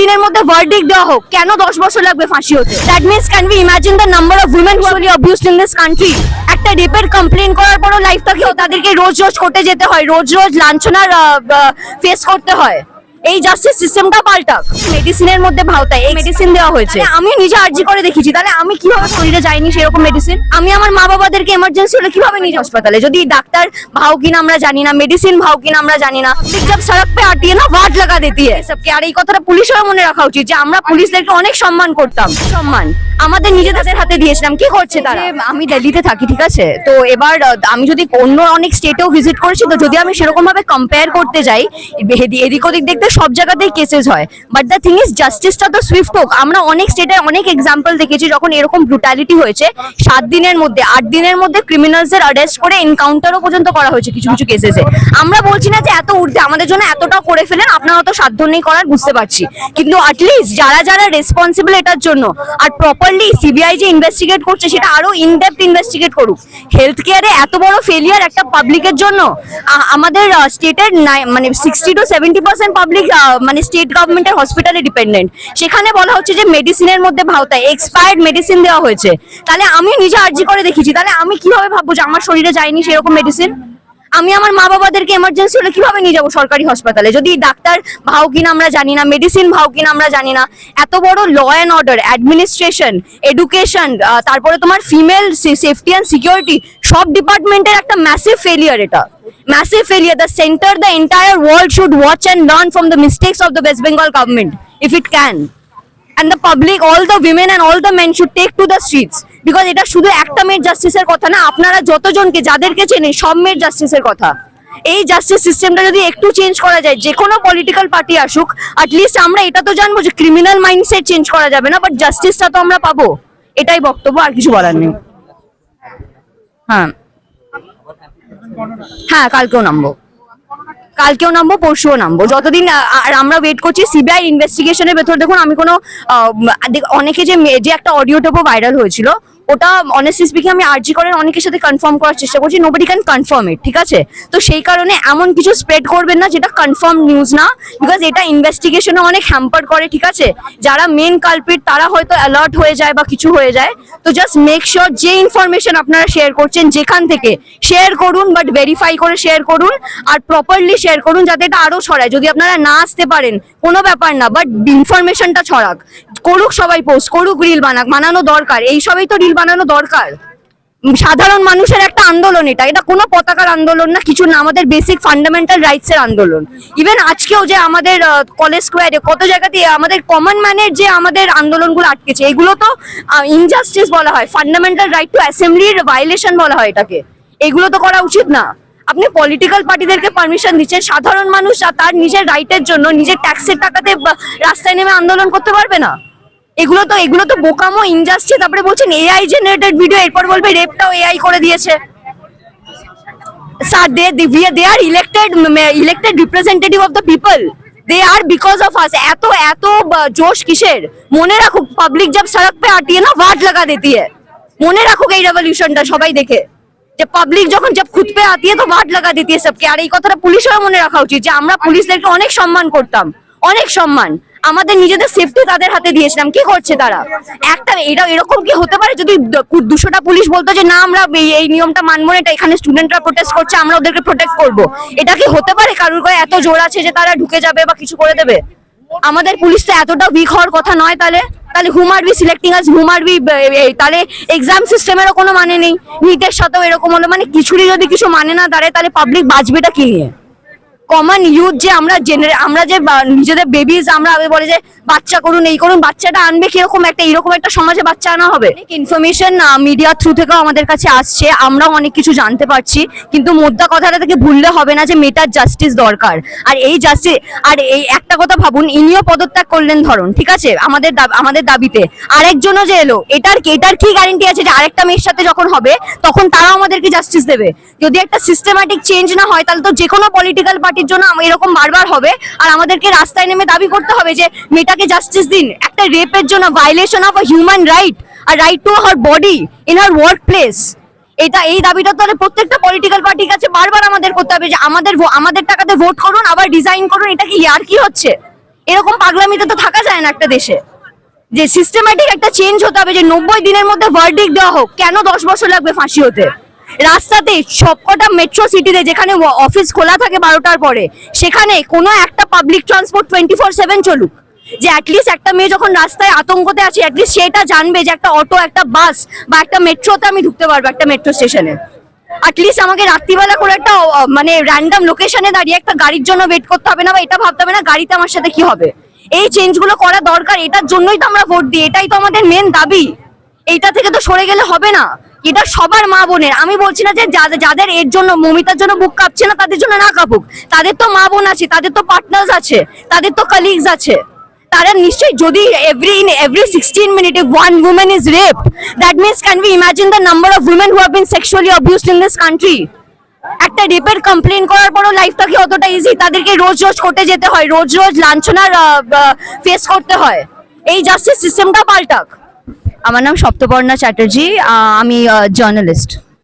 দিনের মধ্যে ভার্ডিক দেওয়া হোক, কেন দশ বছর লাগবে ফাঁসি হতে? That means can be imagine the number of women who are abused in this country একটা রেপের কমপ্লেন করার পরও লাইফটাকে তাদেরকে রোজ রোজ কোর্টে যেতে হয়, রোজ রোজ লাঞ্ছনার ফেস করতে হয়। এই জাস্টিস সিস্টেমটা পাল্টাক। মেডিসিনের মধ্যে ভাওতা এই মেডিসিন দেওয়া হয়েছে। আমি নিজে আর্জি করে দেখেছি তাহলে আমি কীভাবে শরীরে যাইনি সেরকম মেডিসিন আমি আমার মা বাবাদেরকে এমার্জেন্সি হলে কীভাবে নিয়ে হাসপাতালে? যদি ডাক্তার ভাও কিনা আমরা জানি না মেডিসিন ভাও কিনা আমরা জানি না জব সড়ক পে আটিয়ে না ওয়ার্ড লাগা দিতি সবকে। আর এই কথাটা পুলিশেরও মনে রাখা উচিত যে আমরা পুলিশদেরকে অনেক সম্মান করতাম। সম্মান। আমাদের নিজেদের হাতে দিয়েছিলাম। কি করছে তারা? আমি দিল্লিতে থাকি ঠিক আছে? তো এবার আমি যদি অন্য অনেক স্টেটেও ভিজিট করেছি তো যদি আমি সেরকম ভাবে কম্পেয়ার করতে যাই এদিক ওদিক দেখতে সব জায়গাতেই কেসেস হয়। বাট দ্য থিং ইজ জাস্টিসটা তো সুইফট হোক। আমরা অনেক স্টেটে অনেক এক্সাম্পল দেখেছি যখন এরকম ব্রুটালিটি হয়েছে। সাত দিনের মধ্যে, আট দিনের মধ্যে ক্রিমিনালসদের অ্যারেস্ট করে এনকাউন্টারও পর্যন্ত করা হয়েছে কিছু কিছু কেসেসে আমরা বলছি না যে এত ঊর্ধ্বে, আমাদের জন্য এতটাও করে ফেলেন, আপনার অত সাধ্য নেই করার, বুঝতে পারছি। কিন্তু অ্যাটলিস্ট যারা যারা রেসপন্সিবল এটার জন্য, আর প্রপারলি সিবিআই যে ইনভেস্টিগেট করছে, সেটা আরও ইনডেপথ ইনভেস্টিগেট করুক। হেলথ কেয়ারে এত বড় ফেলিয়ার একটা পাবলিকের জন্য আমাদের স্টেটের মানে sixty two seventy percent public মানে স্টেট গভর্নমেন্টের হসপিটালে ডিপেন্ডেন্ট সেখানে বলা হচ্ছে যে মেডিসিনের মধ্যে ভাওতায় এক্সপায়ার্ড মেডিসিন দেওয়া হয়েছে। তাহলে আমি নিজে আর্জি করে দেখেছি তাহলে আমি কীভাবে ভাববো যে আমার শরীরে যায়নি সেরকম মেডিসিন আমি আমার মা বাবাদেরকে এমার্জেন্সি হলে কীভাবে নিয়ে যাব সরকারি হাসপাতালে? যদি ডাক্তার ভাও কিনা আমরা জানি না মেডিসিন ভাও কিনা আমরা জানি না, এত বড় law and order administration education তারপরে তোমার ফিমেল সেফটি অ্যান্ড সিকিউরিটি সব ডিপার্টমেন্টের একটা ম্যাসিভ ফেলিয়ার এটা। Massive failure the centre the entire world should watch and learn from the mistakes of the West Bengal government if it can and the public, all the women and all the men should take to the streets. Because এটা শুধু একটা মেয়ের জাস্টিসের কথা না, আপনারা যতজনকে যাদেরকে চেনে সব মেয়ের জাস্টিসের কথা। এই জাস্টিস সিস্টেমটা যদি একটু চেঞ্জ করা যায়, যে কোনো পলিটিক্যাল পার্টি আসুক লিস্ট আমরা এটা তো জানব যে ক্রিমিনাল মাইন্ডসেট চেঞ্জ করা যাবে না বাট জাস্টিসটা তো আমরা পাবো। এটাই বক্তব্য, আর কিছু বলার নেই। হ্যাঁ। হ্যাঁ কালকেও নামবো। কালকেও নামবো, পরশুও নামবো। যতদিন আর আমরা ওয়েট করছি সিবিআই ইনভেস্টিগেশনের ভেতর দেখুন, আমি কোনো অনেকে যে যে একটা অডিও টেপও ভাইরাল হয়েছিল ওটা অনেস্টলি স্পিকিং আমি আরজি করেন অনেকের সাথে কনফার্ম করার চেষ্টা করছি নোবডি ক্যান কনফার্ম ইট ঠিক আছে? তো সেই কারণে এমন কিছু স্প্রেড করবেন না যেটা কনফার্ম নিউজ না বিকজ এটা ইনভেস্টিগেশনে অনেক হ্যাম্পার করে, ঠিক আছে? যারা মেন কালপিট তারা হয়তো অ্যালার্ট হয়ে যায় বা কিছু হয়ে যায়। তো জাস্ট মেক শিওর যে ইনফরমেশন আপনারা শেয়ার করছেন যেখান থেকে শেয়ার করুন বাট ভেরিফাই করে শেয়ার করুন, আর প্রপারলি শেয়ার করুন যাতে এটা আরও ছড়ায়। যদি আপনারা না আসতে পারেন, কোনো ব্যাপার না বাট ইনফরমেশনটা ছড়াক। করুক সবাই পোস্ট করুক রিল বানাক, বানানো দরকার, এই সবই তো রিল বানানো দরকার। সাধারণ মানুষের একটা আন্দোলন এটা। এটা কোনো পতাকার আন্দোলন না, কিছু না, আমাদের বেসিক ফান্ডামেন্টাল রাইটস এর আন্দোলন। ইভেন আজকেও যে আমাদের কলেজ স্কোয়ারে কত জায়গাতে আমাদের কমন ম্যানের যে আমাদের আন্দোলনগুলো আটকেছে, এগুলো তো ইনজাস্টিস বলা হয় ফান্ডামেন্টাল রাইট টু অ্যাসেম্বলির ভাইলেশন বলা হয় এটাকে। এগুলো তো করা উচিত না। আপনি পলিটিক্যাল পার্টিদেরকে পারমিশন দিচ্ছেন, সাধারণ মানুষ তার নিজের রাইটের জন্য, নিজের ট্যাক্সের টাকাতে রাস্তায় নেমে আন্দোলন করতে পারবে না। এগুলো তো এগুলো তো বোকামো ইনজাস্টিস তারপরে বলছেন এআই জেনারেটেড ভিডিও এরপর বলবে রেপটাও এআই করে দিয়েছে sir they they, we are, they are elected m- elected representative of the people they are because of us এত এত ব- জোশ কিসের মনে রাখুক পাবলিক जब सड़क पे आती है ना वाट लगा देती है মনে রাখুক এই রেভলিউশনটা সবাই দেখে যে পাবলিক যখন जब खुद पे आती है तो वाट लगा देती है सबके আর এই কথাটা পুলিশেরও মনে রাখা উচিত যে আমরা পুলিশদেরকে অনেক সম্মান করতাম অনেক সম্মান আমাদের নিজেদের সেফটি তাদের হাতে দিয়েছিলাম। কি করছে তারা? একটা এটা এরকম কি হতে পারে যদি দুশোটা পুলিশ বলতো যে, না, আমরা এই নিয়মটা মানবো না, এটা এখানে স্টুডেন্টরা প্রোটেস্ট করছে, আমরা ওদেরকে প্রোটেক্ট করব। এটা কি হতে পারে? কারোর গায়ে এত জোর আছে যে, তারা ঢুকে যাবে বা কিছু করে দেবে? আমাদের পুলিশ তো এতটা উইক হওয়ার কথা নয় তাহলে? তাহলে হুম are be selecting us hmm are be তাহলে এক্সাম সিস্টেমেরও কোনো মানে নেই। নিটের সাথেও এরকম হলো। মানে কিছুরই যদি কিছু মানে না দাঁড়ায়, তাহলে পাবলিক বাঁচবেটা কি নিয়ে? কমন ইউথ যে আমরা আমরা যে নিজেদের বেবিজ আমরা আগে বলে যে, বাচ্চা করুন, এই করুন, বাচ্চাটা আনবে কীরকম একটা এরকম একটা সমাজে বাচ্চা আনা হবে? ইনফরমেশন মিডিয়া থ্রু থেকেও আমাদের কাছে আসছে, আমরাও অনেক কিছু জানতে পারছি, কিন্তু মোদ্দা কথাটা থেকে ভুললে হবে না যে মেটার জাস্টিস দরকার। আর এই জাস্টিস আর এই একটা কথা ভাবুন, ইনিও পদত্যাগ করলেন ধরুন, ঠিক আছে? আমাদের আমাদের দাবিতে। আরেকজনও যে এলো, এটার এটার কি গ্যারেন্টি আছে যে আরেকটা মেয়ের সাথে যখন হবে, তখন তারাও আমাদেরকে জাস্টিস দেবে? যদি একটা সিস্টেম্যাটিক চেঞ্জ না হয়, তাহলে তো যে কোনো পলিটিক্যাল পার্টির জন্য এরকম বারবার হবে। আর আমাদেরকে রাস্তায় নেমে দাবি করতে হবে যে, মেয়েটাকে জাস্টিস দিন। একটা রেপের জন্য violation of a human right R right to her body in her workplace এটা, এই দাবিটা তাহলে প্রত্যেকটা পলিটিক্যাল পার্টির কাছে বারবার আমাদের করতে হবে যে, আমাদের আমাদের টাকাতে ভোট করুন, আবার ডিজাইন করুন, এটা কি ইয়ার কি হচ্ছে? এরকম পাগলামিতে তো থাকা যায় না একটা দেশে। যে সিস্টেম্যাটিক একটা চেঞ্জ হতে হবে যে, নব্বই দিনের মধ্যে ভার্ডিক দেওয়া হোক, কেন দশ বছর লাগবে ফাঁসি হতে? রাস্তাতে সবকটা মেট্রো সিটিতে যেখানে অফিস খোলা থাকে বারোটার পরে, সেখানে কোনো একটা public transport twenty four seven চলুক। যে অ্যাটলিস্ট একটা মেয়ে যখন রাস্তায় আতঙ্কতে আছে অ্যাটলিস্ট সেটা জানবে যে একটা অটো একটা বাস বা একটা মেট্রোতে আমি ঢুকতে পারব একটা মেট্রো স্টেশনে অ্যাটলিস্ট আমাকে রাত্রিবেলা করে একটা মানে র্যান্ডাম লোকেশনে দাঁড়িয়ে একটা গাড়ির জন্য ওয়েট করতে হবে না বা এটা ভাবতে হবে না গাড়িতে আমার সাথে কি হবে। এই চেঞ্জগুলো করা দরকার, এটার জন্যই তো আমরা ভোট দিই, এটাই তো আমাদের মেন দাবি। এইটা থেকে তো সরে গেলে হবে না। এটা সবার মা বোনের। আমি বলছি না যে যাদের এর জন্য, মমিতার জন্য বুক কাঁপছে না, তাদের জন্য না কাঁপুক। তাদের তো মা বোন আছে, তাদের তো পার্টনার্স আছে, তাদের তো কালিগস আছে। তারা নিশ্চয়ই যদি every in every sixteen minute one woman is raped, that means can we imagine the number of women who have been sexually abused in this country? একটা রেপের কমপ্লেন করার পরও লাইফটা কি অতটা ইজি তাদেরকে রোজ রোজ কোর্টে যেতে হয়, রোজ রোজ লাঞ্ছনার ফেস করতে হয়। এই জাস্টিস সিস্টেমটা পাল্টাক। আমার নাম সপ্তপর্ণা চ্যাটার্জি আমি জার্নালিস্ট